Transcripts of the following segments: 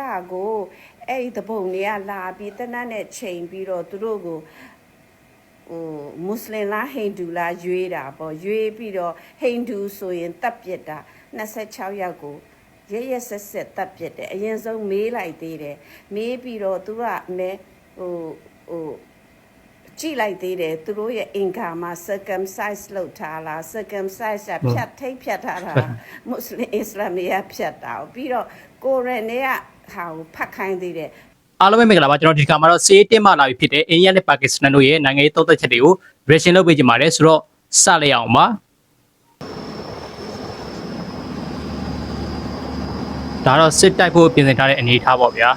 ဒါကိုအဲ့ဒီတပုံတွေကလာပြီးတနတ်နဲ့ချိန်ပြီးတော့သူတို့ကိုဟိုမွတ်စလင်လားဟိန္ဒူလားရွေးတာပေါ့ရွေးပြီးတော့ဟိန္ဒူဆိုရင်တပ်ပစ်တာ26ယောက်ကိုရရဆက်ဆက်တပ်ပစ်တယ်အရင်ဆုံးမေးလိုက်သေးတယ်မေးပြီးတော့သူကအမဲဟိုဟိုကြည့်လိုက်သေးတယ်သူတို့ရဲ့အင်္ဂါမှာ circumcise လုပ်ထားလား circumcise ကဖြတ်ထိတ်ဖြတ်ထားတာလားမွတ်စလင်အစ္စလာမ်တွေကဖြတ်တာကိုပြီးတော့ကိုရန်တွေက ဟာကိုဖတ်ခိုင်းသေးတယ်အားလုံးပဲမင်္ဂလာပါကျွန်တော်ဒီခါမှာတော့စေးတင်မလာပြီဖြစ်တဲ့အိန္ဒိယနဲ့ပါကစ္စတန်တို့ရဲ့နိုင်ငံရေးသုံးသက်ချက်တွေကို reaction လုပ်ပေးကြပါတယ်ဆိုတော့စလိုက်အောင်ပါဒါတော့စစ်တိုက်ဖို့ပြင်ဆင်ထားတဲ့အနေအထားပေါ့ဗျာ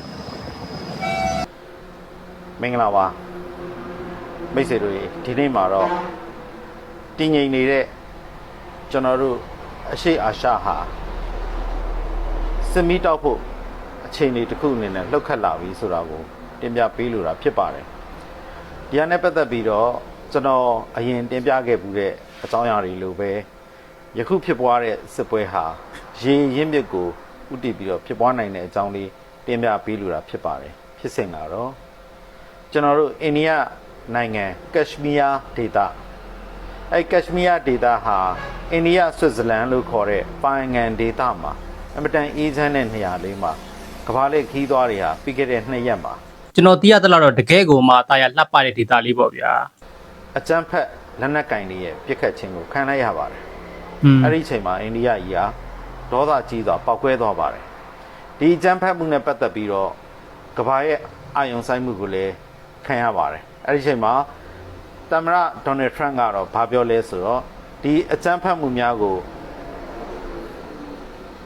မင်္ဂလာပါမိတ်ဆွေတို့ရေဒီနေ့မှာတော့တည်ငြိမ်နေတဲ့ကျွန်တော်တို့အရှိအာရှဟာစစ်မီတောက်ဖို့ အခြေအနေတစ်ခုအနေနဲ့လှုပ်ခတ်လာပြီဆိုတာကိုတင်ပြပေးလိုတာဖြစ်ပါတယ်ဒီဟာနဲ့ပတ်သက်ပြီးတော့ကျွန်တော်အရင်တင်ပြခဲ့မှုတဲ့အကြောင်းအရာတွေလိုပဲယခုဖြစ်ပွားတဲ့စစ်ပွဲဟာရေရင်းမြစ်ကိုဥတည်ပြီးတော့ဖြစ်ပွားနိုင်တဲ့အကြောင်းလေးတင်ပြပေးလိုတာဖြစ်ပါတယ်ဖြစ်စဉ်ကတော့ကျွန်တော်တို့အိန္ဒိယနိုင်ငံကက်ရှမီးယားဒေသအဲကက်ရှမီးယားဒေသဟာအိန္ဒိယဆွစ်ဇာလန်လို့ခေါ်တဲ့ပိုင်ငံဒေသမှာအမတန်အေးချမ်းတဲ့နေရာလေးမှာ ကမ္ဘာလက်ခီးသွားတွေဟာပြီးခဲ့တဲ့နှစ်ရက်မှာကျွန်တော်သိရသလောက်တော့တကယ်ကိုမှတာယာလှပ်ပတဲ့ဒေတာလေးပေါ့ဗျာအကြမ်းဖက်လက်နက်ကင်တွေရဲ့ပြစ်ခတ်ခြင်းကိုခံလိုက်ရပါတယ်ဟွန်းအဲ့ဒီအချိန်မှာအိန္ဒိယကြီးဟာဒေါသကြီးစွာပောက်ကွဲသွားပါတယ်ဒီအကြမ်းဖက်မှုနဲ့ပတ်သက်ပြီးတော့ကမ္ဘာရဲ့အာယုံဆိုင်မှုကိုလည်းခံရပါတယ်အဲ့ဒီအချိန်မှာသမ္မတဒေါ်နယ်ထရန့်ကတော့ဘာပြောလဲဆိုတော့ဒီအကြမ်းဖက်မှုများကို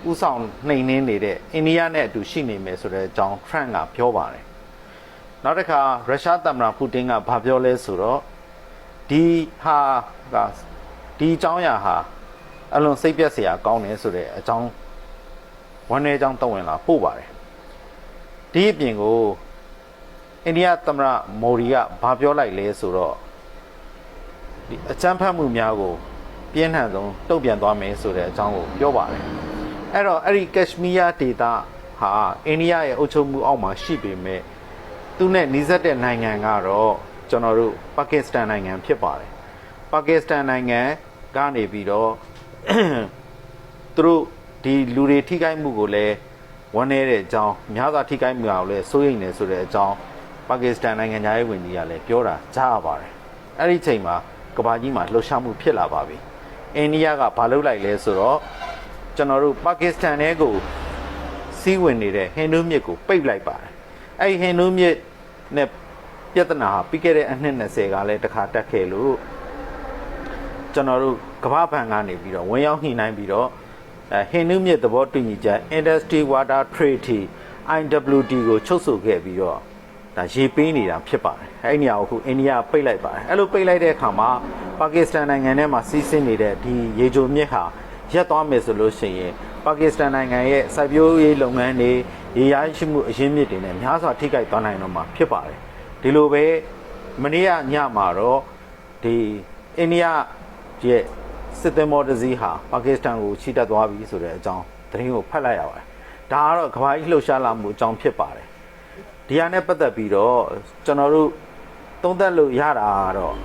ဥဆောင်နှိမ်နင်းနေတဲ့အိန္ဒိယနဲ့အတူရှိနေမယ်ဆိုတဲ့အကြောင်းထရန့်ကပြောပါတယ်နောက်တစ်ခါရုရှားသမ္မတပူတင်ကဘာပြောလဲဆိုတော့ဒီဟာကဒီအကြောင်းအရာဟာအလွန်စိတ်ပြက်စရာကောင်းတယ်ဆိုတဲ့အကြောင်းဝန်내အကြောင်းတဝင်လာပို့ပါတယ်ဒီအပြင်ကိုအိန္ဒိယသမ္မတမိုဒီကဘာပြောလိုက်လဲဆိုတော့ဒီအကြမ်းဖက်မှုများကိုပြင်းထန်ဆုံးတုံ့ပြန်သွားမယ်ဆိုတဲ့အကြောင်းကိုပြောပါတယ် အဲ့တော့အဲ့ဒီကက်ရှမီးယားဒေသဟာအိန္ဒိယရဲ့အုပ်ချုပ်မှုအောက်မှာရှိပေမဲ့သူနဲ့နှိစက်တဲ့နိုင်ငံကတော့ကျွန်တော်တို့ပါကစ္စတန်နိုင်ငံဖြစ်ပါတယ်ပါကစ္စတန်နိုင်ငံကနေပြီးတော့သူတို့ဒီလူတွေထိခိုက်မှုကိုလည်းဝန်နေတဲ့အကြောင်းများစွာထိခိုက်မှုအောင်လည်းစိုးရိမ်နေဆိုတဲ့အကြောင်းပါကစ္စတန်နိုင်ငံသားရေးဝန်ကြီးကလည်းပြောတာကြားရပါတယ်အဲ့ဒီချိန်မှာကဘာကြီးမှာလှုပ်ရှားမှုဖြစ်လာပါပြီအိန္ဒိယကဘာလုပ်လိုက်လဲဆိုတော့ ကျွန်တော်တို့ပါကစ္စတန်ရဲ့ကိုစီးဝင်နေတဲ့ဟိန္ဒူမြစ်ကိုပိတ်လိုက်ပါတယ်အဲ့ဒီဟိန္ဒူမြစ်နဲ့ပြဿနာဟာပြီးခဲ့တဲ့အနှစ်20ကလည်းတစ်ခါတက်ခဲ့လို့ကျွန်တော်တို့ကမ္ဘာဘဏ်ကနေပြီးတော့ဝင်ရောက်ညှိနှိုင်းပြီးတော့အဲဟင်းနုမြစ်သဘောတူညီချက် Industry Water Treaty IWT ကိုချုပ်ဆိုခဲ့ပြီးတော့ဒါရေပေးနေတာဖြစ်ပါတယ်အဲ့ဒီနေရာကိုအခုအိန္ဒိယပိတ်လိုက်ပါတယ်အဲ့လိုပိတ်လိုက်တဲ့အခါမှာပါကစ္စတန်နိုင်ငံထဲမှာစီးဆင်းနေတဲ့ဒီရေချိုမြစ်ဟာ ရက်သွားမယ်ဆိုလို့ရှိရင်ပါကစ္စတန်နိုင်ငံရဲ့စိုက်ပျိုးရေးလုပ်ငန်းတွေရေရရှိမှုအရင်းမြစ်တွေနဲ့များစွာထိခိုက်သွားနိုင်တော့မှာဖြစ်ပါတယ်ဒီလိုပဲမနေ့ကညမှာတော့ဒီအိန္ဒိယရဲ့စစ်သင်္ဘောတစ်စီးဟာပါကစ္စတန်ကိုချီတက်သွားပြီဆိုတဲ့အကြောင်းသတင်းကိုဖတ်လိုက်ရပါတယ်။ဒါကတော့ကမ္ဘာကြီးလှုပ်ရှားလာမှုအကြောင်းဖြစ်ပါတယ်။ဒီဟာနဲ့ပတ်သက်ပြီးတော့ကျွန်တော်တို့သုံးသပ်လို့ရတာကတော့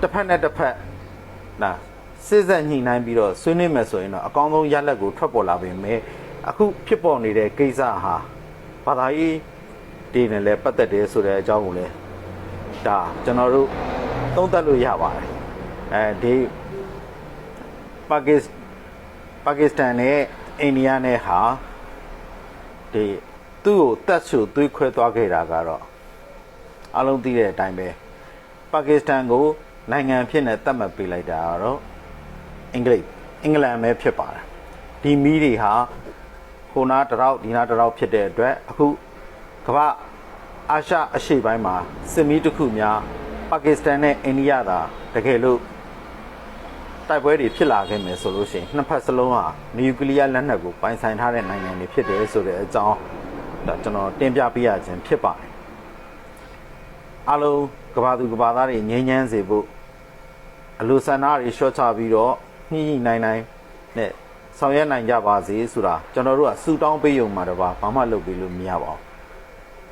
တစ်ဖက်နဲ့တစ်ဖက်နာ စစ်ဆက်ညှိနှိုင်းပြီးတော့ဆွေးနွေးမယ်ဆိုရင်တော့အကောင်းဆုံးရလဒ်ကိုထွက်ပေါ်လာပေမဲ့အခုဖြစ်ပေါ်နေတဲ့ကိစ္စဟာဘာသာရေးတည်နေလဲပတ်သက်တယ်ဆိုတဲ့အကြောင်းကိုလည်းဒါကျွန်တော်တို့သုံးသပ်လို့ရပါတယ်အဲဒီပါကစ္စပါကစ္စတန်နဲ့အိန္ဒိယနဲ့ဟာဒီသူ့ကိုတက်ဆူသွေးခွဲသွားခဲ့တာကတော့အလုံးသိတဲ့အတိုင်းပဲပါကစ္စတန်ကိုနိုင်ငံဖြစ်နေတတ်မှတ်ပေးလိုက်တာကတော့ အင်္ဂလိပ်အင်္ဂလန်ပဲဖြစ်ပါတယ်ဒီမီးတွေဟာဟိုနာတစ်ရောက်ဒီနာတစ်ရောက်ဖြစ်တဲ့အတွက်အခုကမ္ဘာအာရှအရှေ့ပိုင်းမှာစစ်မီးတစ်ခုများပါကစ္စတန်နဲ့အိန္ဒိယသာတကယ်လို့တိုက်ပွဲတွေဖြစ်လာခဲ့မယ်ဆိုလို့ရှိရင်နှစ်ဖက်စလုံးဟာနျူကလ িয়ার လက်နက်ကိုပိုင်ဆိုင်ထားတဲ့နိုင်ငံတွေဖြစ်တယ်ဆိုတဲ့အကြောင်းဒါကျွန်တော်တင်ပြပေးရခြင်းဖြစ်ပါတယ်အားလုံးကဘာသူကဘာသားတွေငြိမ်းချမ်းစေဖို့အလိုဆန္ဒတွေရှော့ချပြီးတော့ ညှိညှိနှိုင်းနှိုင်းနဲ့ဆောင်ရွက်နိုင်ကြပါစေဆိုတာကျွန်တော်တို့ကစူတောင်းပေးရုံမှာတော့ဘာမှလုပ်ပေးလို့မရပါဘူး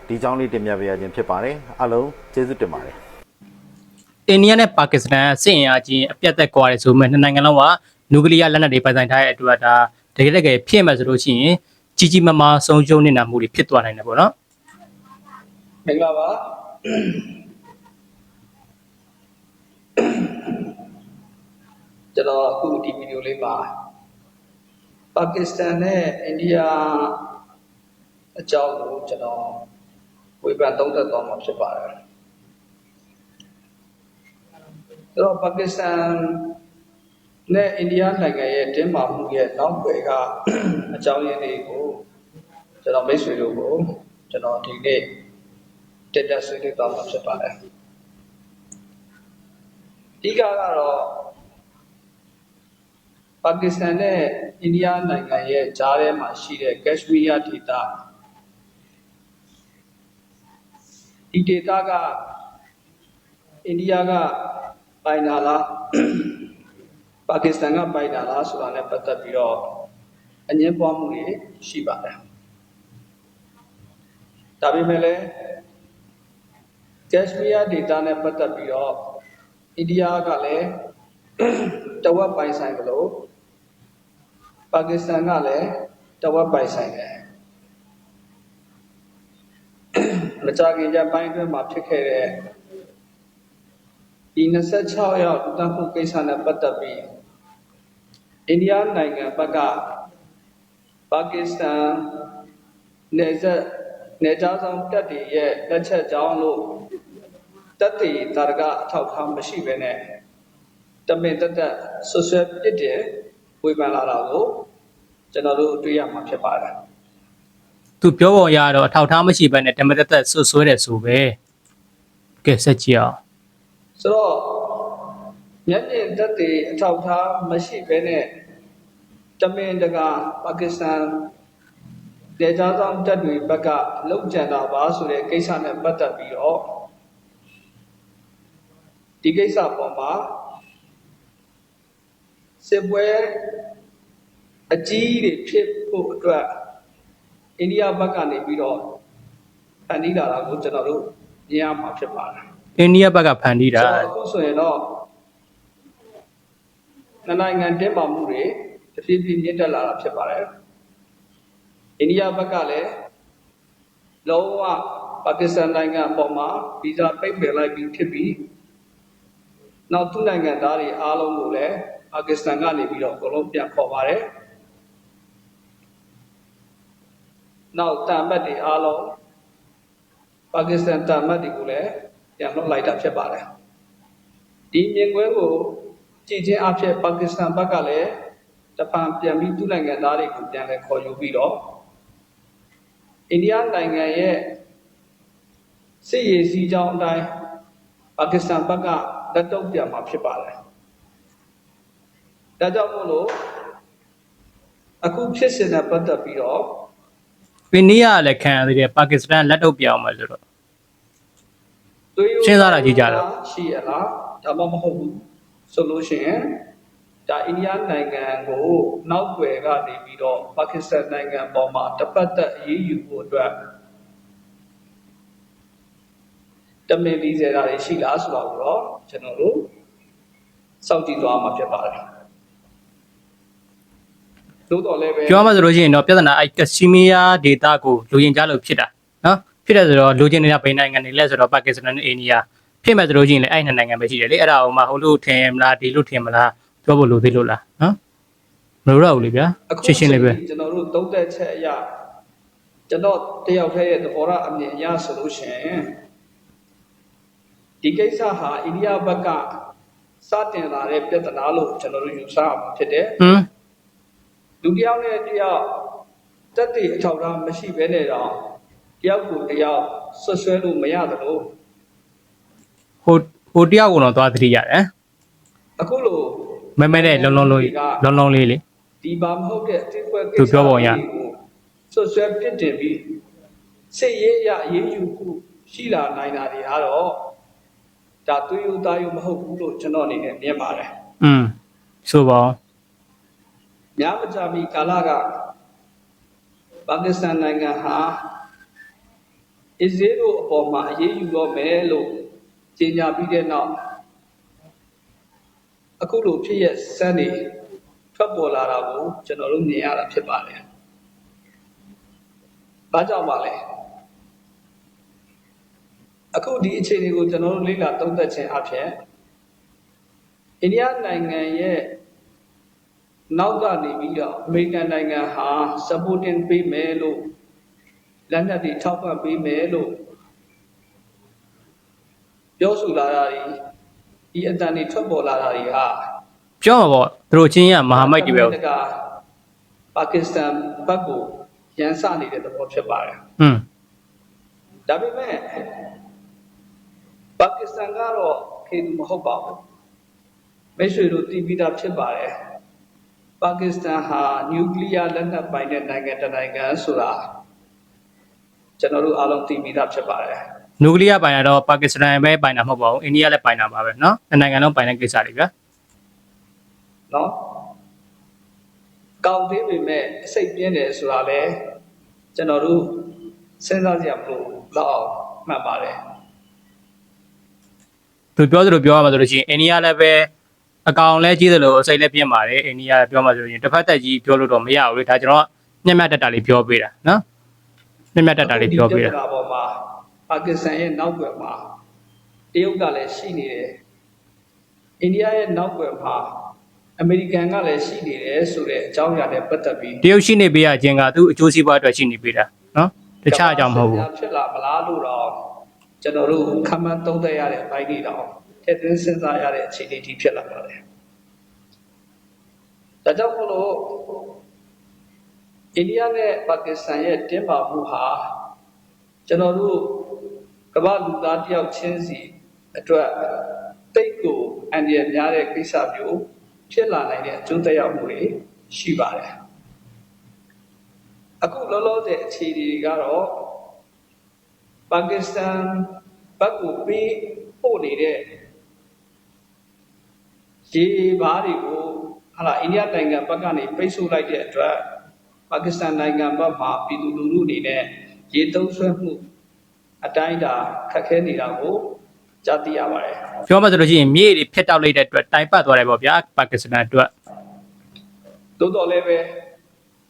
ဒီကြောင်းလေးတင်ပြပေးရခြင်းဖြစ်ပါတယ်အလုံးကျေးဇူးတင်ပါတယ်အိန္ဒိယနဲ့ပါကစ္စတန်စစ်အင်အားကြီးအပြတ်သက်ကွာတယ်ဆိုပေမဲ့နှစ်နိုင်ငံလုံးကနျူကလ িয়ার လက်နက်တွေပိုင်ဆိုင်ထားတဲ့အတွက်ဒါတကယ်တကယ်ဖြစ်မယ်ဆိုလို့ရှိရင်ကြီးကြီးမားမားဆုံးရှုံးနေတာမှုတွေဖြစ်သွားနိုင်တယ်ပေါ့နော်မင်္ဂလာပါ ကျွန်တော်အခုဒီဗီဒီယိုလေးမှာပါကစ္စတန်နဲ့အိန္ဒိယအကြောင်းကိုကျွန်တော်ဝေဖန်သုံးသပ်သွားမှာဖြစ်ပါတယ်အဲ့တော့ပါကစ္စတန်နဲ့အိန္ဒိယနိုင်ငံရဲ့တင်းမာမှုရဲ့နောက်ွယ်ကအကြောင်းရင်းတွေကိုကျွန်တော်မိတ်ဆွေတို့ကိုကျွန်တော်ဒီနေ့တက်တက်ဆွေးနွေးသွားမှာဖြစ်ပါတယ်။အဓိကကတော့ ပါကစ္စတန်နဲ့အိန္ဒိယနိုင်ငံရဲ့ကြားထဲမှာရှိတဲ့ကက်ရှမီးယားဒေသဒီဒေသကအိန္ဒိယကပိုင်တာလားပါကစ္စတန်ကပိုင်တာလားဆိုတာနဲ့ပတ်သက်ပြီးတော့အငင်းပွားမှုတွေရှိပါတယ်။ဒါပေမဲ့လည်းကက်ရှမီးယားဒေတာနဲ့ပတ်သက်ပြီးတော့အိန္ဒိယကလည်းတဝက်ပိုင်ဆိုင်ကလို့ ပါကစ္စတန်ကလည်းတဝက်ပိုင်ဆိုင်တယ်မကြာခင်ကျပိုင်းအတွင်းမှာဖြစ်ခဲ့တဲ့ဒီ26ရောက်တတ်မှုကိစ္စနဲ့ပတ်သက်ပြီးအိန္ဒိယနိုင်ငံဘက်ကပါကစ္စတန်နယ်စပ်နယ်ခြားဆောင်တပ်တွေရဲ့လက်ချက်ကြောင်းလို့တက်တည်တာရကအထောက်အထားမရှိဘဲနဲ့တမင်တက်တက်ဆွဆွဲပစ်တယ် ဝေဖန်လာတာကိုကျွန်တော်တို့တွေ့ရမှာဖြစ်ပါတယ်သူပြောပုံရတော့အထောက်ထားမရှိဘဲနဲ့ဓမ္မတက်တက်ဆွဆွဲတယ်ဆိုပဲကဲဆက်ကြည့်အောင်ဆိုတော့မျက်မြင်တက်တည်အထောက်အထားမရှိဘဲနဲ့တမင်တကာပါကစ္စတန်ဒေသဆောင်တပ်တွေဘက်ကလုံခြံတာပါဆိုတဲ့ကိစ္စနဲ့ပတ်သက်ပြီးတော့ဒီကိစ္စပေါ်မှာ စစ်ပွဲအကြီးတွေဖြစ်ဖို့အတွက်အိန္ဒိယဘက်ကနေပြီးတော့ဖန်တီးလာတာကိုကျွန်တော်တို့မြင်ရမှာဖြစ်ပါတယ်အိန္ဒိယဘက်ကဖန်တီးတာကျွန်တော်အခုဆိုရင်တော့နှစ်နိုင်ငံတင်းမာမှုတွေတဖြည်းဖြည်းမြင့်တက်လာတာဖြစ်ပါတယ်အိန္ဒိယဘက်ကလည်းလုံးဝပါကစ္စတန်နိုင်ငံအပေါ်မှာဗီဇာပိတ်ပင်လိုက်ပြီးဖြစ်ပြီးနောက်သူ့နိုင်ငံသားတွေအားလုံးကိုလည်း ပါကစ္စတန်ကနေပြီးတော့အကုန်လုံးပြန်ခေါ်ပါတယ်နောက်တမ်မတ်တွေအားလုံးပါကစ္စတန်တမ်မတ်တွေကိုလည်းပြန်လွှတ်လိုက်တာဖြစ်ပါတယ်ဒီမြင်ကွင်းကိုကြည့်ချင်းအဖြစ်ပါကစ္စတန်ဘက်ကလည်းတပံပြန်ပြီးသူ့နိုင်ငံသားတွေကိုပြန်လဲခေါ်ယူပြီးတော့အိန္ဒိယနိုင်ငံရဲ့စစ်ရေးစီးကြောင်းအတိုင်းပါကစ္စတန်ဘက်ကလက်တော့ပြန်มาဖြစ်ပါတယ် ဒါကြောင့်မို့လို့အခုဖြစ်စဉ်နဲ့ပတ်သက်ပြီးတော့အိန္ဒိယကလည်းခံရသေးတယ်ပါကစ္စတန်လက်တော့ပြောင်းမယ်ဆိုတော့သွေးရိုးစဉ်းစားတာကြည့်ကြတော့ရှိရလားဒါမှမဟုတ်ဘူးဆိုလို့ရှိရင်ဒါအိန္ဒိယနိုင်ငံကိုနောက်ွယ်ကနေပြီးတော့ပါကစ္စတန်နိုင်ငံပေါ်မှာတပတ်သက်အရေးယူဖို့အတွက်တမင်ပြီးစေတာတွေရှိလားဆိုတော့တော့ကျွန်တော်တို့စောင့်ကြည့်သွားမှာဖြစ်ပါတယ် သို့တော်လည်းပဲပြောမှဆိုလို့ရှိရင်တော့ပြဿနာအဲ့ကက်ရှမီးယားဒေတာကိုလူရင်ကြားလို့ဖြစ်တာနော်ဖြစ်တယ်ဆိုတော့လူချင်းတွေကဘယ်နိုင်ငံတွေလဲဆိုတော့ပါကစ္စတန်နဲ့အိန္ဒိယဖြစ်မယ်ဆိုလို့ရှိရင်လည်းအဲ့နှစ်နိုင်ငံပဲရှိတယ်လေအဲ့ဒါဟိုမှာဟိုလိုထင်မလားဒီလိုထင်မလားပြောဖို့လိုသေးလို့လားနော်မလိုတော့ဘူးလေဗျာအခုရှင်းရှင်းလေးပဲကျွန်တော်တို့သုံးသက်ချက်အရကျွန်တော်တယောက်တည်းရဲ့သဘောထားအမြင်အရဆိုလို့ရှိရင်ဒီကိစ္စဟာအိန္ဒိယဘက်ကစတင်လာတဲ့ပြဿနာလို့ကျွန်တော်တို့ယူဆရမှာဖြစ်တယ်ဟမ် လူတစ်ယောက်နဲ့တစ်ယောက်တက်တည်အထောက်အထားမရှိဘဲနဲ့တော့တယောက်ကိုတယောက်ဆွဆွဲလို့မရသလိုဟိုဟိုတယောက်ကတော့သွားသတိရတယ်အခုလိုမဲမဲနဲ့လုံးလုံးလုံးလုံးလုံးလေးလေဒီဘာမဟုတ်တဲ့အတိအကွဲကိသူစ္စပြောပုံရကိုဆွဆွဲပြစ်တင်ပြီးစိတ်ရေးရအရေးယူမှုရှိလာနိုင်တာတွေကတော့ဒါသွေးယူသားယူမဟုတ်ဘူးလို့ကျွန်တော်အနေနဲ့မြင်ပါတယ်อืมဆိုပါဦး များမကြာမီကာလကပါကစ္စတန်နိုင်ငံဟာအစ္စရေးတို့အပေါ်မှာအရေးယူတော့မယ်လို့ကြေညာပြီးတဲ့နောက်အခုလိုဖြစ်ရစမ်းနေထွက်ပေါ်လာတာကိုကျွန်တော်တို့မြင်ရတာဖြစ်ပါတယ်။ဘာကြောင့်ပါလဲ။အခုဒီအခြေအနေကိုကျွန်တော်တို့လေ့လာသုံးသပ်ခြင်းအပြင်အိန္ဒိယနိုင်ငံရဲ့ နောက်ကနေပြီးတော့အမေရိကန်နိုင်ငံဟာ supporting ပေးမယ်လို့လက်နက်တွေထောက်ပံ့ပေးမယ်လို့ပြောဆိုလာတာတွေဒီအတန်တွေထွက်ပေါ်လာတာတွေဟာပြောမှာပေါ့သူတို့ချင်းရမဟာမိတ်တွေပဲတကပါကစ္စတန်ဘက်ကိုရန်စနေတဲ့သဘောဖြစ်ပါတယ်ဟွန်းဒါပေမဲ့ပါကစ္စတန်ကတော့ခေတူမဟုတ်ပါဘူးမိတ်ဆွေတို့တည်ပြီးသားဖြစ်ပါတယ် ပါကစ္စတန်ဟာနျူကလ িয়ার လက်နက်ပိုင်တဲ့နိုင်ငံတစ်နိုင်ငံဆိုတာကျွန်တော်တို့အားလုံးသိပြီးသားဖြစ်ပါတယ် နျူကလ িয়ার ပိုင်တာတော့ပါကစ္စတန်ပဲပိုင်တာမဟုတ်ပါဘူးအိန္ဒိယလည်းပိုင်တာပါပဲเนาะနှစ်နိုင်ငံလုံးပိုင်တဲ့ကိစ္စတွေဗျာ နော်ကောင်းသေးပေမဲ့အစိတ်ပြင်းတယ်ဆိုတာလဲကျွန်တော်တို့စဉ်းစားကြရမလို့လောက်အောင်မှတ်ပါတယ် သူပြောသလိုပြောရမှာဆိုလို့ရှိရင်အိန္ဒိယလည်းပဲ အကောင်လဲကြီးတယ်လို့အစိမ့်လည်းပြင်းပါတယ်အိန္ဒိယပြောမှဆိုရင်တစ်ဖက်သက်ကြီးပြောလို့တော့မရဘူးလေဒါကျွန်တော်မျက်မျက်တက်တာလေးပြောပေးတာနော်မျက်မျက်တက်တာလေးပြောပေးတာပေါ်မှာပါကစ္စတန်ရဲ့နောက်ွယ်မှာတရုတ်ကလည်းရှိနေတယ်အိန္ဒိယရဲ့နောက်ွယ်မှာအမေရိကန်ကလည်းရှိနေတယ်ဆိုတဲ့အကြောင်းအရာနဲ့ပတ်သက်ပြီးတရုတ်ရှိနေပေးရခြင်းကသူ့အကျိုးစီးပွားအတွက်ရှိနေပေးတာနော်တခြားအကြောင်းမဟုတ်ဘူးဖြစ်လာမလားလို့တော့ကျွန်တော်တို့ခမန်းသုံးသပ်ရတဲ့အပိုင်းတွေတော့ ထည့်သွင်းစဉ်းစားရတဲ့အခြေအနေကြီးဖြစ်လာပါတယ်ဒါကြောင့်မို့လို့အိန္ဒိယနဲ့ပါကစ္စတန်ရဲ့တင်းမာမှုဟာကျွန်တော်တို့ကမ္ဘာလူသားတယောက်ချင်းစီအတွက်တိတ်ကိုအန္တရာယ်များတဲ့ကိစ္စမျိုးဖြစ်လာနိုင်တဲ့အကျိုးသက်ရောက်မှုတွေရှိပါတယ်အခုလောလောဆယ်အခြေအနေတွေကတော့ပါကစ္စတန်ဘက်ကိုပြီးပို့နေတဲ့ ရေဘားတွေကိုဟာလာအိန္ဒိယနိုင်ငံဘက်ကနေပိတ်ဆို့လိုက်တဲ့အတွက်ပါကစ္စတန်နိုင်ငံဘက်မှာပြည်သူလူထုအနေနဲ့ရေသုံးဆွဲမှုအတိုင်းအတာခက်ခဲနေတာကိုကြားသိရပါတယ်ပြောမှဆိုလို့ရှိရင်မြေတွေဖျက်တောက်လိုက်တဲ့အတွက်တိုင်ပတ်သွားတယ်ပေါ့ဗျာပါကစ္စတန်အတွက်သို့တော်လည်းပဲ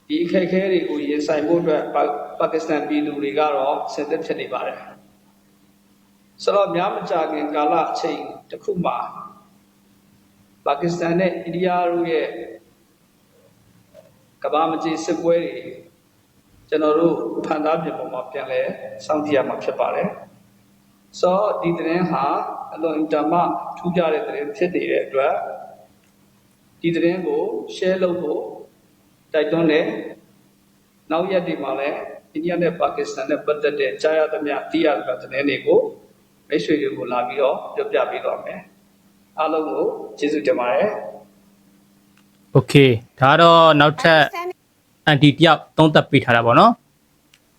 ဒီအခက်အခဲတွေကိုရင်ဆိုင်ဖို့အတွက်ပါပါကစ္စတန်ပြည်သူတွေကတော့ဆက်သက်ဖြစ်နေပါတယ်ဆိုတော့များမကြာခင်ကာလအချိန်တစ်ခုမှာ ပါကစ္စတန်နဲ့အိန္ဒိယတို့ရဲ့ကမ္ဘာမကြီးစစ်ပွဲတွေကျွန်တော်တို့ဖန်သားပြင်ပေါ်မှာပြန်လဲစောင့်ကြည့်ရမှာဖြစ်ပါတယ်ဆိုတော့ဒီသတင်းဟာအလွန်အင်တာမထူးခြားတဲ့သတင်းဖြစ်နေတဲ့အတွက်ဒီသတင်းကို share လုပ်ဖို့တိုက်တွန်းတယ်။နောက်ရက်ဒီမှာလည်းအိန္ဒိယနဲ့ပါကစ္စတန်နဲ့ပတ်သက်တဲ့ကြားရသမျှသိရသမျှသတင်းတွေကိုမိတ်ဆွေတွေကိုလာပြီးတော့ပြောပြပေးတော့မယ်။ အားလုံးကိုကျေးဇူးတင်ပါတယ်။ โอเคဒါကတော့နောက်ထပ်အန်တီတယောက်သုံးသပ်ပေးထားတာပေါ့နော်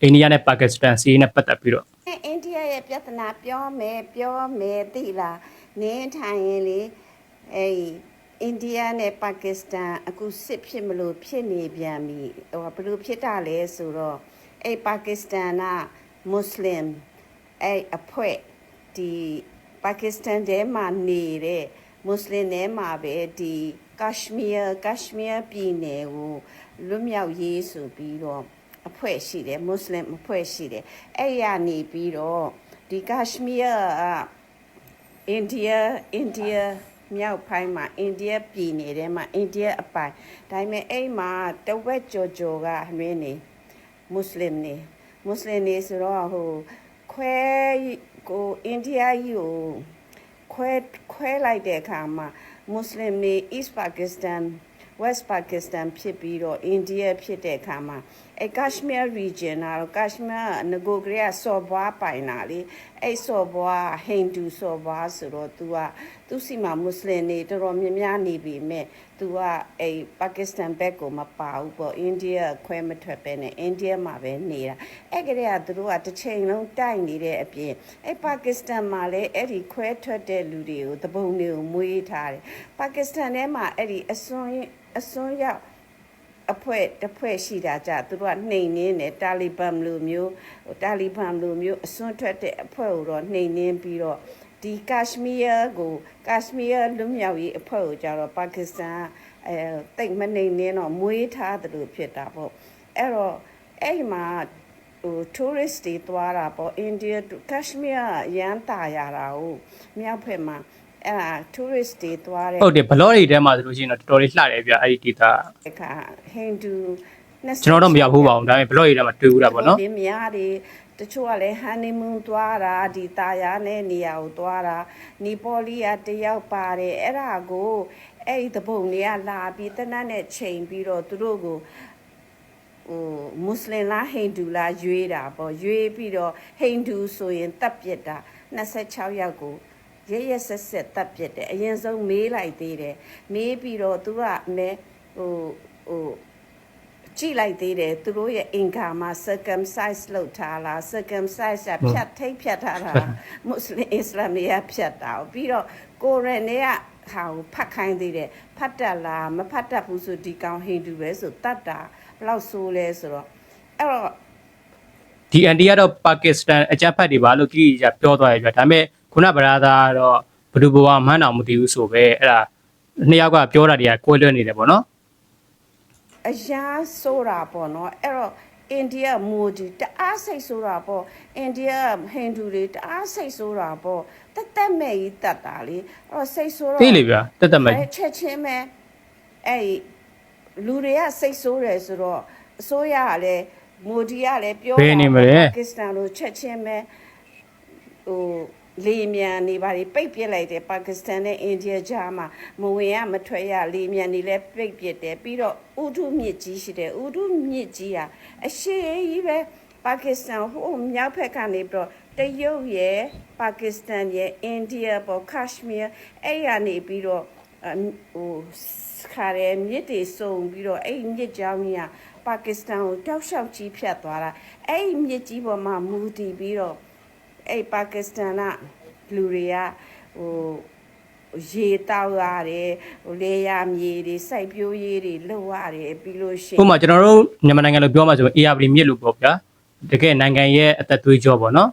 အိန္ဒိယနဲ့ပါကစ္စတန်စီးနဲ့ပတ်သက်ပြီးတော့ အိန္ဒိယရဲ့ပြဿနာပြောမယ်ပြောမယ်သိလားနင်းထိုင်ရင်လေအဲ့အိန္ဒိယနဲ့ပါကစ္စတန်အခုစစ်ဖြစ်မလို့ဖြစ်နေပြန်ပြီဟိုဘယ်လိုဖြစ်တာလဲဆိုတော့အဲ့ပါကစ္စတန်ကမွတ်စလင်အဲ့အဖွဲ့ဒီ ပါကစ္စတန်ထဲမှာနေတဲ့မွတ်စလင်ထဲမှာပဲဒီကက်ရှ်မီးယားကက်ရှ်မီးယားပြည်နယ်ကိုလွတ်မြောက်ရေးဆိုပြီးတော့အဖွဲ့ရှိတယ်မွတ်စလင်အဖွဲ့ရှိတယ်အဲ့ရနေပြီးတော့ဒီကက်ရှ်မီးယားကအိန္ဒိယအိန္ဒိယမြောက်ပိုင်းမှာအိန္ဒိယပြည်နယ်ထဲမှာအိန္ဒိယအပိုင်ဒါပေမဲ့အဲ့မှာတဝက်ကျော်ကျော်ကဟင်းနေမွတ်စလင်နေမွတ်စလင်နေဆိုတော့ဟို ခွဲကိုအိန္ဒိယကြီးကိုခွဲခွဲလိုက်တဲ့အခါမှာမွတ်စလင်နေ East Pakistan West Pakistan ဖြစ်ပြီးတော့ India ဖြစ်တဲ့အခါမှာအဲ Kashmir region ကတော့ Kashmir ကငကိုကလေးကစော်ဘွားပိုင်တာလေအဲ့စော်ဘွားဟိန္ဒူစော်ဘွားဆိုတော့ तू ကသူစီမှာမွတ်စလင်တွေတော်တော်များများနေပြီမဲ့ तू ကအဲပါကစ္စတန်ဘက်ကိုမပါဘူးပေါ့ India ခွဲမထွက်ပဲနဲ့ India မှာပဲနေတာအဲ့ကလေးကသူတို့ကတစ်ချိန်လုံးတိုက်နေတဲ့အပြင်အဲ့ပါကစ္စတန်မှာလည်းအဲ့ဒီခွဲထွက်တဲ့လူတွေကိုတပုံတွေကိုမွေးထားတယ်ပါကစ္စတန်ထဲမှာအဲ့ဒီအစွန်းအစွန်းရောက်အဖွဲ့တစ်ဖွဲ့ရှိတာကြသူတို့ကနှိမ်နင်းတယ်တာလီဘန်လိုမျိုးဟိုတာလီဘန်လိုမျိုးအစွန်းထွက်တဲ့အဖွဲ့ကိုတော့နှိမ်နင်းပြီးတော့ ဒီကက်ရှမီးယားကိုကက်ရှမီးယားလူမျိုးရေးအဖွဲ့ကိုကြတော့ပါကစ္စတန်အဲတိတ်မနှိမ်နင်းတော့မွေးထားတယ်လို့ဖြစ်တာပေါ့အဲ့တော့အဲ့ဒီမှာဟို tourist တွေသွားတာပေါ့ India to Kashmir ရန်တာရတာကိုမြောက်ဖက်မှာအဲ့ဒါ tourist တွေသွားတယ်ဟုတ်တယ်ဘလော့တွေထဲမှာဆိုလို့ရှိရင်တော့တော်တော်လေးလှတယ်ဗျအဲ့ဒီဒေတာအခါဟိန္ဒူကျွန်တော်တော့မရောက်ဘူးပါဘူးဒါပေမဲ့ဘလော့တွေထဲမှာတွေ့ဘူးတာပေါ့နော်ဒီများတွေ တချို့ကလည်းဟန်နီမွန်းသွားတာဒီတာယာနဲ့နေရာကိုသွားတာနီပေါ်လီကတယောက်ပါတယ်အဲ့ဒါကိုအဲ့ဒီတပုံတွေကလာပြီးတနတ်နဲ့ချိန်ပြီးတော့သူတို့ကိုဟိုမွတ်စလင်လားဟိန္ဒူလားရွေးတာပေါ့ရွေးပြီးတော့ဟိန္ဒူဆိုရင်တပ်ပစ်တာ26ယောက်ကိုရရဆက်ဆက်တပ်ပစ်တယ်အရင်ဆုံးမေးလိုက်သေးတယ်မေးပြီးတော့သူကအမဲဟိုဟို ကြည့်လိုက်သေးတယ်သူတို့ရဲ့အင်္ဂါမှာ circumcise လုပ်ထားလား circumcise ကဖြတ်ထိတ်ဖြတ်ထားတာလားမွတ်စလင်အစ္စလာမ်တွေကဖြတ်တာကိုပြီးတော့ကိုရန်တွေကဟာကိုဖတ်ခိုင်းသေးတယ်ဖတ်တတ်လားမဖတ်တတ်ဘူးဆိုဒီကောင်ဟိန္ဒူပဲဆိုတတ်တာဘယ်လောက်ဆိုးလဲဆိုတော့အဲ့တော့ဒီအန်တီကတော့ပါကစ္စတန်အကြမ်းဖက်တွေပါလို့ကြီးကြီးပြောသွားရပြဒါပေမဲ့ခုနဗရာသာကတော့ဘယ်သူဘဝမှန်းတော်မသိဘူးဆိုပဲအဲ့ဒါနှစ်ယောက်ကပြောတာတွေကကွဲလွဲနေတယ်ပေါ့နော် အရာဆိုတာပေါ့နော်အဲ့တော့အိန္ဒိယမိုဒီတအားစိတ်ဆိုတာပေါ့အိန္ဒိယဟိန္ဒူတွေတအားစိတ်ဆိုတာပေါ့တက်တက်မဲ့ကြီးတတ်တာလေအဲ့တော့စိတ်ဆိုတော့သိလေဗျတက်တက်မဲ့အဲချက်ချင်းပဲအဲ့ဒီလူတွေကစိတ်ဆိုးတယ်ဆိုတော့အစိုးရကလည်းမိုဒီကလည်းပြောဘယ်နေမလဲပါကစ္စတန်လိုချက်ချင်းပဲဟို လေမြန်နေပါလေပိတ်ပစ်လိုက်တယ်ပါကစ္စတန်နဲ့အိန္ဒိယကြားမှာမဝင်ရမထွက်ရလေမြန်နေလဲပိတ်ပစ်တယ်ပြီးတော့ဥဒုမြစ်ကြီးရှိတယ်ဥဒုမြစ်ကြီးอ่ะအရှိကြီးပဲပါကစ္စတန်ဟိုမြောက်ဘက်ကနေပြီးတော့တရုတ်ရဲ့ပါကစ္စတန်ရဲ့အိန္ဒိယပေါ်ကက်ရှမီးအဲ့ရနေပြီးတော့အမ်ဟိုခါရဲမြစ်တွေစုံပြီးတော့အဲ့ဒီမြစ်ကြောင်းကြီးကပါကစ္စတန်ကိုတောက်လျှောက်ကြီးဖြတ်သွားတာအဲ့ဒီမြစ်ကြီးပေါ်မှာမူတည်ပြီးတော့ အဲ့ဒီပါကစ္စတန်ကလူတွေကဟိုရေတောက်ရတယ်ဟိုလေယာမြေတွေစိုက်ပျိုးရေးတွေလုပ်ရတယ်ပြီးလို့ရှိရင်ဥပမာကျွန်တော်တို့မြန်မာနိုင်ငံလိုပြောမှဆိုရင် ARB မြစ်လို့ပေါ့ဗျာတကယ်နိုင်ငံရဲ့အသက်သွေးကြောပေါ့နော်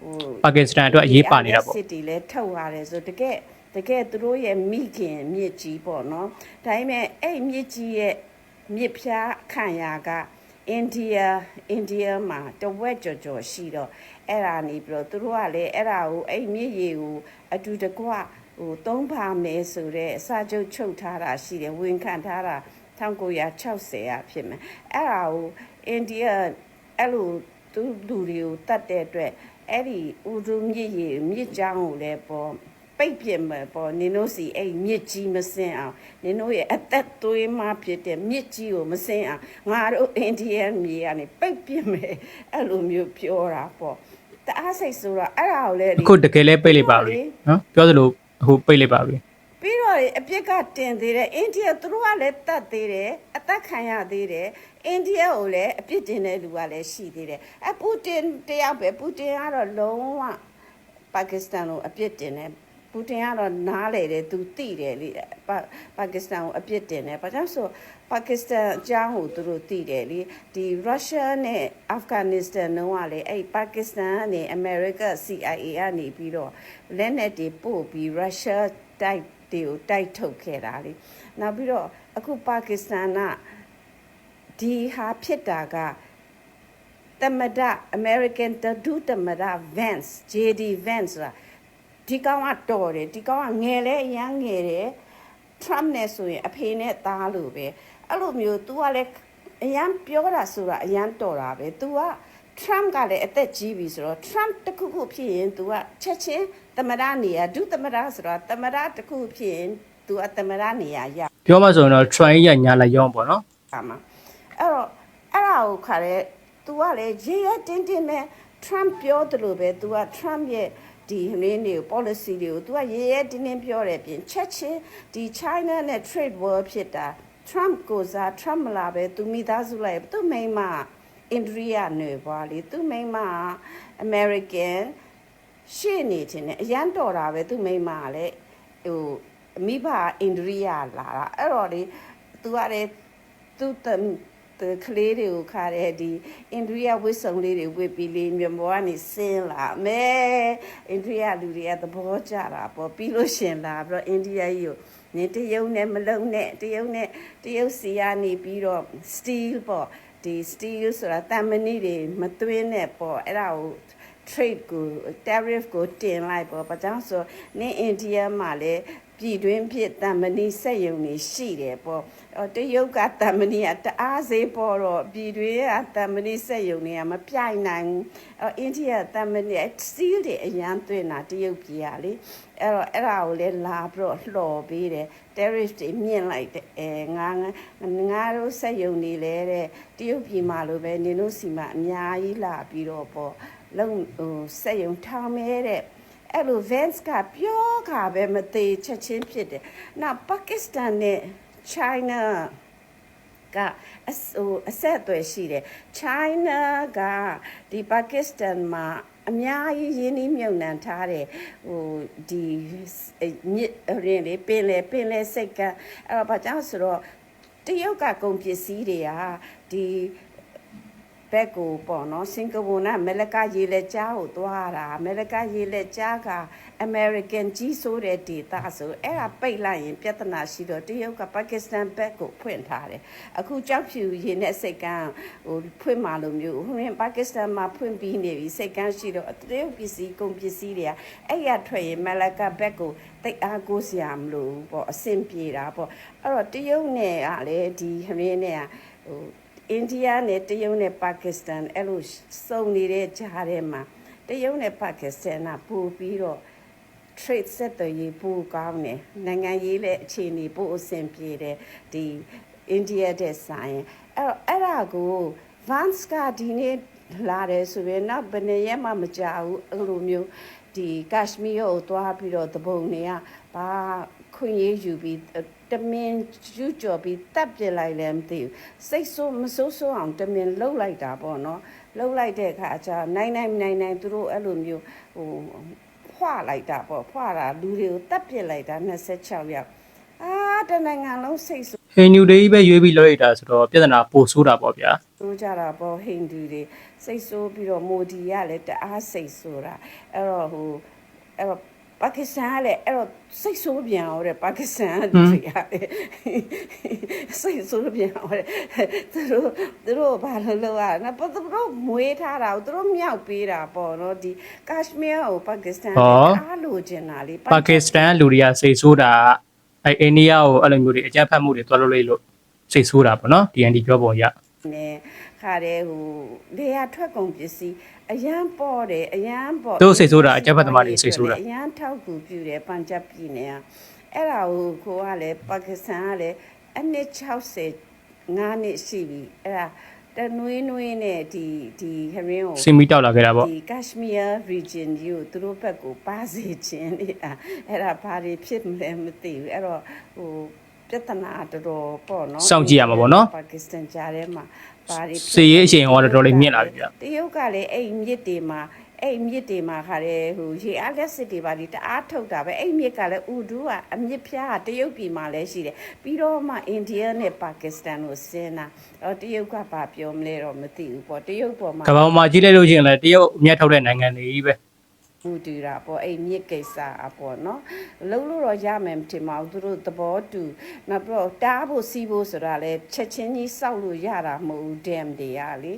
ဟိုပါကစ္စတန်အတွက်အရေးပါနေတာပေါ့စစ်တီလဲထုတ်ရတယ်ဆိုတကယ်တကယ်သူတို့ရဲ့မိခင်မြစ်ကြီးပေါ့နော်ဒါပေမဲ့အဲ့မြစ်ကြီးရဲ့မြစ်ဖြားခံရကအိန္ဒိယအိန္ဒိယမှာတဝက်ကြော်ကြော်ရှိတော့ အဲ့ဒါနေပြီးတော့သူတို့ကလည်းအဲ့ဒါကိုအဲ့မြစ်ရေကိုအတူတကွဟိုသုံးပါမယ်ဆိုတော့အစာချုပ်ချုပ်ထားတာရှိတယ်ဝန်ခံထားတာ1960ရာဖြစ်မယ်အဲ့ဒါကိုအိန္ဒိယအဲ့လိုသူလူတွေကိုတတ်တဲ့အတွက်အဲ့ဒီဥဒုမြစ်ရေမြစ်ကြောင်းကိုလည်းပေါ်ပိတ်ပြစ်မယ်ပေါ်နင်တို့စီအဲ့မြစ်ကြီးမစင်အောင်နင်တို့ရဲ့အသက်သွေးမှဖြစ်တဲ့မြစ်ကြီးကိုမစင်အောင်ငါတို့အိန္ဒိယမြေကနေပိတ်ပြစ်မယ်အဲ့လိုမျိုးပြောတာပေါ့ တအားစိတ်ဆိုတော့အဲ့ဒါကိုလည်းအခုတကယ်လဲပိတ်လိုက်ပါပြီနော်ပြောသလိုအခုပိတ်လိုက်ပါပြီပြီးတော့လေအပြစ်ကတင်သေးတယ်အိန္ဒိယသူတို့ကလည်းတတ်သေးတယ်အသက်ခံရသေးတယ်အိန္ဒိယကိုလည်းအပြစ်တင်တဲ့လူကလည်းရှိသေးတယ်အပူတင်တယောက်ပဲပူတင်ကတော့လုံးဝပါကစ္စတန်ကိုအပြစ်တင်တယ်ပူတင်ကတော့နားလေတယ်သူသိတယ်လေပါပါကစ္စတန်ကိုအပြစ်တင်တယ်ဘာကြောင့်ဆို ပါကစ္စတန်အကြောင်းကိုသူတို့သိတယ်လေဒီရုရှားနဲ့အာဖဂန်နစ္စတန်တို့ကလေအဲ့ပါကစ္စတန်ကနေအမေရိက CIA ကနေပြီးတော့လက်နက်တွေပို့ပြီးရုရှားတိုက်တွေကိုတိုက်ထုတ်ခဲ့တာလေနောက်ပြီးတော့အခုပါကစ္စတန်ကဒီဟာဖြစ်တာကတမဒ American တဒုတမဒ Vance JD Vance ဆိုတာဒီကောင်ကတော်တယ်ဒီကောင်ကငယ်လဲအရန်ငယ်တယ် Trump နဲ့ဆိုရင်အဖေနဲ့သားလို့ပဲ အဲ့လိုမျိုး तू ကလည်းအရန်ပြောတာဆိုတာအရန်တော်တာပဲ तू က Trump ကလည်းအသက်ကြီးပြီဆိုတော့ Trump တခုခုဖြစ်ရင် तू ကချက်ချင်းသမဒနေရဒုသမဒဆိုတော့သမဒတခုဖြစ်ရင် तू ကသမဒနေရရ ပြောမှဆိုရင်တော့ try ရညာလိုက်ရောင်းပေါ့နော် ပါမှာအဲ့တော့အဲ့ဒါကိုခါရဲ तू ကလည်းရေရတင်းတင်းနဲ့ Trump ပြောတယ်လို့ပဲ तू က Trump ရဲ့ဒီဟင်းတွေကို policy တွေကို तू ကရေရတင်းတင်းပြောတယ်ပြင်ချက်ချင်းဒီ China နဲ့ trade war ဖြစ်တာ Trump ကိုစား Trump မလာပဲ तू မိသားစုလိုက်သူ့မိန်းမအိန္ဒိယနေပွားလေသူ့မိန်းမ American ရှေ့နေတယ်နဲ့အရန်တော်တာပဲသူ့မိန်းမကလည်းဟိုမိဘအိန္ဒိယလာတာအဲ့တော့လေ तू ကလည်းသူတမ်တကလေးတွေကိုခါတဲ့ဒီအိန္ဒိယဝစ်စုံလေးတွေဝစ်ပြီးလေးမြေပေါ်ကနေဆင်းလာမဲအိန္ဒိယလူတွေကသဘောကျတာပေါ့ပြီးလို့ရှရင်လာပြီးတော့အိန္ဒိယကြီးကို နင်တရုံနဲ့မလုံနဲ့တရုံနဲ့တရုတ်စီကနေပြီးတော့ steel ပေါ့ဒီ steel ဆိုတာတမဏိတွေမသွင်းနဲ့ပေါ့အဲ့ဒါကို trade ကို tariff ကိုတင်လိုက်ပေါ့ဘာကြောင့်ဆိုနင်းအိန္ဒိယမှာလည်းပြည်တွင်းဖြစ်တမဏိစက်ယုံတွေရှိတယ်ပေါ့အော်တရုတ်ကတမဏိကတအားစေးပေါ်တော့ပြည်တွင်းကတမဏိစက်ယုံတွေကမပြိုင်နိုင်ဘူးအော်အိန္ဒိယတမဏိ steel တွေအရန်သွင်းတာတရုတ်ပြည်ကလေအဲ့တော့အဲ့ဒါကိုလည်းလာပြီးတော့လှော်ပေးတယ် tariff တွေမြင့်လိုက်တယ်အဲငါငါငါတို့စက်ယုံတွေလည်းတဲ့တရုတ်ပြည်မှာလိုပဲနင်တို့စီမှာအများကြီးလာပြီးတော့ပေါ့ လုံးဟိုစက်ယုံထောင်မဲတဲ့အဲ့လို Vance ကပြောခါပဲမသေးချက်ချင်းဖြစ်တယ်။နောက်ပါကစ္စတန်နဲ့ China ကအစဟိုအဆက်အသွယ်ရှိတယ်။ China ကဒီပါကစ္စတန်မှာအများကြီးရင်းနှီးမြှုပ်နှံထားတယ်ဟိုဒီမြစ်ရင်လေပင်လေပင်လေစိတ်ကအဲ့တော့ဘာကြောင့်ဆိုတော့တရုတ်ကကုန်ပစ္စည်းတွေကဒီ ဘက်ကိုပေါ့နော်စင်ကာပူနဲ့အမေရိကရေလက်ကြားကိုသွားတာအမေရိကရေလက်ကြားကအမေရိကန်ကြီးဆိုးတဲ့ဒေသဆိုအဲ့ဒါပိတ်လိုက်ရင်ပြဿနာရှိတော့တရုတ်ကပါကစ္စတန်ဘက်ကိုဖွင့်ထားတယ်အခုကြောက်ဖြူရေနဲ့စိတ်ကန်းဟိုဖွင့်มาလို့မျိုးဟိုရင်ပါကစ္စတန်မှာဖွင့်ပြီးနေပြီစိတ်ကန်းရှိတော့တရုတ်ပစ္စည်းကုန်ပစ္စည်းတွေကအဲ့ရထွက်ရင်အမေရိကဘက်ကိုတိတ်အားကိုးစရာမလိုဘူးပေါ့အဆင်ပြေတာပေါ့အဲ့တော့တရုတ်နဲ့ကလည်းဒီဟရင်းနဲ့ကဟို အိန္ဒိယနဲ့တရုတ်နဲ့ပါကစ္စတန်အဲ့လိုစုံနေတဲ့ကြားထဲမှာတရုတ်နဲ့ပါကစ္စတန်ကပို့ပြီးတော့ trade ဆက်သွယ်ရေးပို့ကောင်းတယ်နိုင်ငံရေးလည်းအခြေအနေပို့အဆင်ပြေတယ်ဒီအိန္ဒိယတဲ့ဆိုင်အဲ့တော့အဲ့ဒါကို Vance ကဒီနေ့လာတယ်ဆိုရင်နောက်ဘယ်နှစ်ရက်မှမကြာဘူးအဲ့လိုမျိုးဒီကက်ရှမီးကိုသွားပြီးတော့တပုံတွေကဘာခွင့်ရေးယူပြီး တမင်ကျူးကျော်ပြီးတပ်ပြစ်လိုက်လည်းမသိဘူးစိတ်ဆိုးမဆိုးဆိုးအောင်တမင်လှုပ်လိုက်တာပေါ့နော်လှုပ်လိုက်တဲ့အခါကျနိုင်နိုင်နိုင်နိုင်သူတို့အဲ့လိုမျိုးဟိုဖွာလိုက်တာပေါ့ဖွာတာလူတွေကိုတပ်ပြစ်လိုက်တာ26ယောက်အာတနိုင်ငံလုံးစိတ်ဆိုးဟိန္ဒူတွေကြီးပဲရွေးပြီးလုပ်ရတာဆိုတော့ပြဿနာပိုဆိုးတာပေါ့ဗျာဆိုးကြတာပေါ့ဟိန္ဒူတွေစိတ်ဆိုးပြီးတော့မိုဒီကလည်းတအားစိတ်ဆိုးတာအဲ့တော့ဟိုအဲ့တော့ ပါကစ္စတန်ကလည်းအဲ့တော့စိတ်ဆိုးပြန်အောင်တဲ့ပါကစ္စတန်ကလူတွေကလည်းစိတ်ဆိုးပြန်အောင်တဲ့သူတို့သူတို့ဘာလို့လုပ်ရလဲပတ်သူတို့မွေးထားတာကိုသူတို့မြောက်ပေးတာပေါ့နော်ဒီကက်ရှမီးကိုပါကစ္စတန်ကအားလိုချင်တာလေပါကစ္စတန်ကလူတွေကစိတ်ဆိုးတာအဲအိန္ဒိယကိုအဲ့လိုမျိုးတွေအကြမ်းဖက်မှုတွေတွားလို့လိမ့်လို့စိတ်ဆိုးတာပေါ့နော် DND ပြောပုံရနဲ့ခါ တဲ့ဟိုလေယာထွက်ကုန်ပစ္စည်းအရန်ပေါ်တယ်အရန်ပေါ်သူတို့စိတ်ဆိုးတာအကြမ်းဖက်သမားတွေစိတ်ဆိုးတာအရန်ထောက်ကူပြုတယ်ပန်ဂျပ်ပြည်နယ်ကအဲ့ဒါကိုကိုကလည်းပါကစ္စတန်ကလည်းအနှစ်60 9နှစ်ရှိပြီအဲ့ဒါတနွေးနွေးနဲ့ဒီဒီဟရင်းကိုစင်မီတောက်လာခဲ့တာပေါ့ဒီ Kashmir region ကြီးကိုသူတို့ဘက်ကိုပါစေခြင်းနေတာအဲ့ဒါဘာတွေဖြစ်မလဲမသိဘူးအဲ့တော့ဟိုပြဿနာတော်တော်ပေါ့နော်စောင့်ကြည့်ရမှာပေါ့နော်ပါကစ္စတန်ကြားထဲမှာ ဘာတွေဖြစ်စီရေးအချိန်ဟောတော်တော်လေးမြင့်လာပြီဗျတရုတ်ကလည်းအဲ့မြစ်တွေမှာအဲ့မြစ်တွေမှာခါတဲ့ဟိုရေအားလက်စစ်တွေပါဒီတအားထုတ်တာပဲအဲ့မြစ်ကလည်းဥဒူကအမြစ်ဖျားကတရုတ်ပြည်မှာလည်းရှိတယ်ပြီးတော့မှအိန္ဒိယနဲ့ပါကစ္စတန်ကိုဆင်းတာအော်တရုတ်ကဘာပြောမလဲတော့မသိဘူးပေါ့တရုတ်ပေါ်မှာကမ္ဘာပေါ်မှာကြီးလိုက်လို့ရှိရင်လည်းတရုတ်အမျက်ထုတ်တဲ့နိုင်ငံတွေကြီးပဲ မူတူတာပေါ့အဲ့မြစ်ကိစ္စအပေါ့နော်လုံးလို့တော့ရမယ်မထင်ပါဘူးသူတို့သဘောတူနောက်ပြီးတော့တားဖို့စီးဖို့ဆိုတာလဲချက်ချင်းကြီးစောက်လို့ရတာမဟုတ်ဘူး dam တွေကလေ